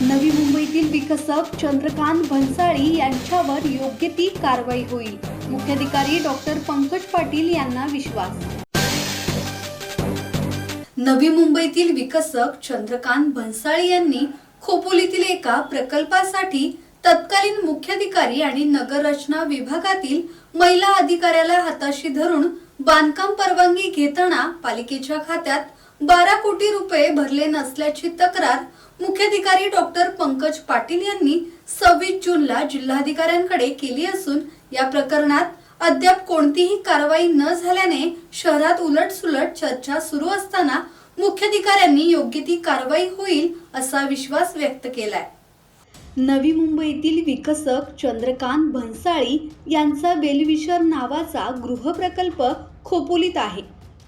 नवी मुंबईतील विकसक चंद्रकांत भन्साळी यांच्यावर योग्य ती कारवाई होईल. मुख्याधिकारी डॉक्टर पंकज पाटील यांना विश्वास. नवी मुंबईतील विकसक चंद्रकांत भन्साळी यांनी खोपोलीतील एका प्रकल्पासाठी तत्कालीन मुख्याधिकारी आणि नगररचना विभागातील महिला अधिकाऱ्याला हाताशी धरून बांधकाम परवानगी घेताना पालिकेच्या खात्यात बारा कोटी रुपये भरले नसल्याची तक्रार मुख्याधिकारी डॉक्टर पंकज पाटील यांनी सव्वीस जूनला जिल्हाधिकाऱ्यांकडे केली असून या प्रकरणात अद्याप कोणतीही कारवाई न झाल्याने शहरात उलटसुलट चर्चा सुरू असताना मुख्याधिकाऱ्यांनी योग्य ती कारवाई होईल असा विश्वास व्यक्त केलाय. नवी मुंबईतील विकसक चंद्रकांत भन्साळी यांचा बेलविशर नावाचा गृहप्रकल्प खोपोलीत आहे.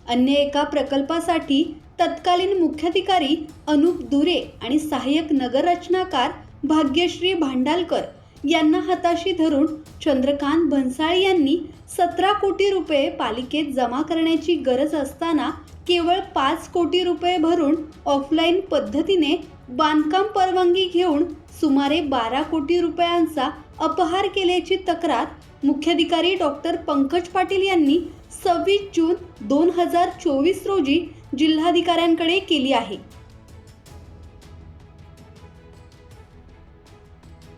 अन्य एका प्रकल्पासाठी तत्कालीन मुख्याधिकारी अनुप दुरे आणि सहाय्यक नगररचनाकार भाग्यश्री भांडालकर यांना हाताशी धरून चंद्रकांत भन्साळी यांनी सतरा कोटी रुपये पालिकेत जमा करण्याची गरज असताना केवळ पाच कोटी रुपये भरून ऑफलाईन पद्धतीने बांधकाम परवानगी घेऊन सुमारे बारा कोटी रुपयांचा अपहार केल्याची तक्रार मुख्याधिकारी डॉक्टर पंकज पाटील यांनी सव्वीस जून दोन हजार चोवीस रोजी जिल्हाधिकाऱ्यांकडे केली आहे.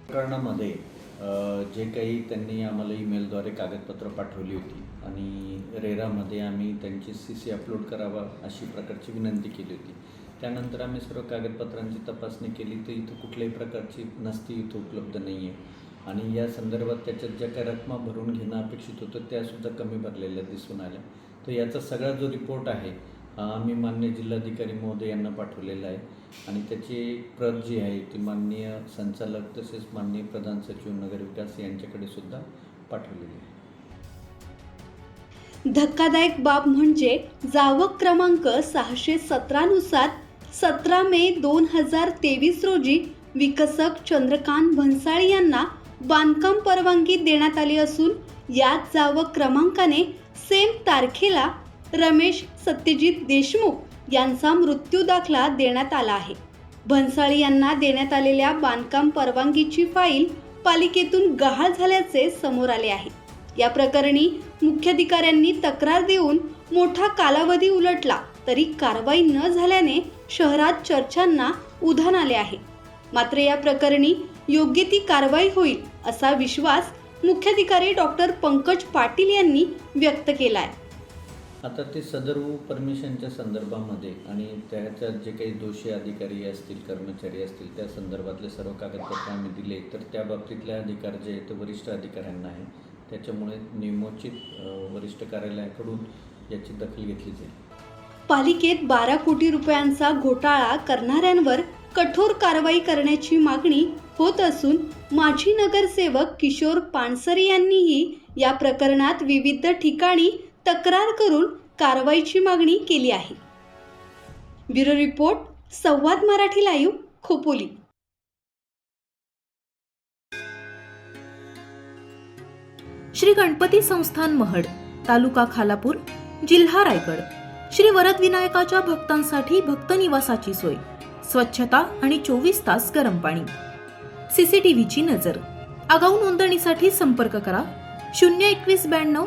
प्रकरणामध्ये जे काही त्यांनी आम्हाला ईमेलद्वारे कागदपत्र पाठवली होती आणि रेरामध्ये आम्ही त्यांची सी सी अपलोड करावा अशी प्रकारची विनंती केली होती. त्यानंतर आम्ही सर्व कागदपत्रांची तपासणी केली तर इथं कुठल्याही प्रकारची नसती इथं उपलब्ध नाही आहे आणि या संदर्भात त्याच्यात ज्या काही रकमा भरून घेणं अपेक्षित होतं त्यासुद्धा कमी भरलेल्या दिसून आल्या. तर याचा सगळा जो रिपोर्ट आहे मी मान्य जिल्हाधिकारी महोदय यांना पाठवलेला आहे. आणि त्याची प्रत जी आहे ती माननीय संचालक तसेच माननीय प्रधान सचिव नगरविकास यांच्याकडे सुद्धा पाठवलेली आहे. धक्कादायक बाब म्हणजे जावक क्रमांक सहाशे सतरानुसार सतरा मे दोन हजार तेवीस रोजी विकसक चंद्रकांत भन्साळी यांना बांधकाम परवानगी देण्यात आली असून याच जावक क्रमांकाने सेम तारखेला रमेश सत्यजित देशमुख यांचा मृत्यू दाखला देण्यात आला आहे. भन्साळी यांना देण्यात आलेल्या बांधकाम परवानगीची फाईल पालिकेतून गहाळ झाल्याचे समोर आले आहे. या प्रकरणी मुख्याधिकाऱ्यांनी तक्रार देऊन मोठा कालावधी उलटला तरी कारवाई न झाल्याने शहरात चर्चांना उधाण आले आहे. मात्र या प्रकरणी योग्य ती कारवाई होईल असा विश्वास मुख्याधिकारी डॉक्टर पंकज पाटील यांनी व्यक्त केला आहे आता ते सदर परमिशनच्या संदर्भामध्ये आणि त्याच्यात जे काही दोषी अधिकारी असतील कर्मचारी असतील त्या संदर्भातले सर्व कागदपत्र आम्ही दिले तर त्या बाबतीतले अधिकार जे आहेत ते वरिष्ठ अधिकाऱ्यांना आहे. त्याच्यामुळे नियमोचित वरिष्ठ कार्यालयाकडून याची दखल घेतली जाईल. पालिकेत बारा कोटी रुपयांचा घोटाळा करणाऱ्यांवर कठोर कारवाई करण्याची मागणी होत असून माजी नगरसेवक किशोर पानसरे यांनीही या प्रकरणात विविध ठिकाणी तक्रार करून कारवाईची मागणी केली आहे. Bureau report Samvad Marathi live Khopoli. Shri Ganpati Sansthan Mahad तालुका खालापूर जिल्हा रायगड. श्री वरदविनायकाच्या भक्तांसाठी भक्त निवासाची सोय स्वच्छता आणि चोवीस तास गरम पाणी. सीसीटीव्हीची नजर. आगाऊ नोंदणीसाठी संपर्क करा शून्य एकवीस ब्याण्णव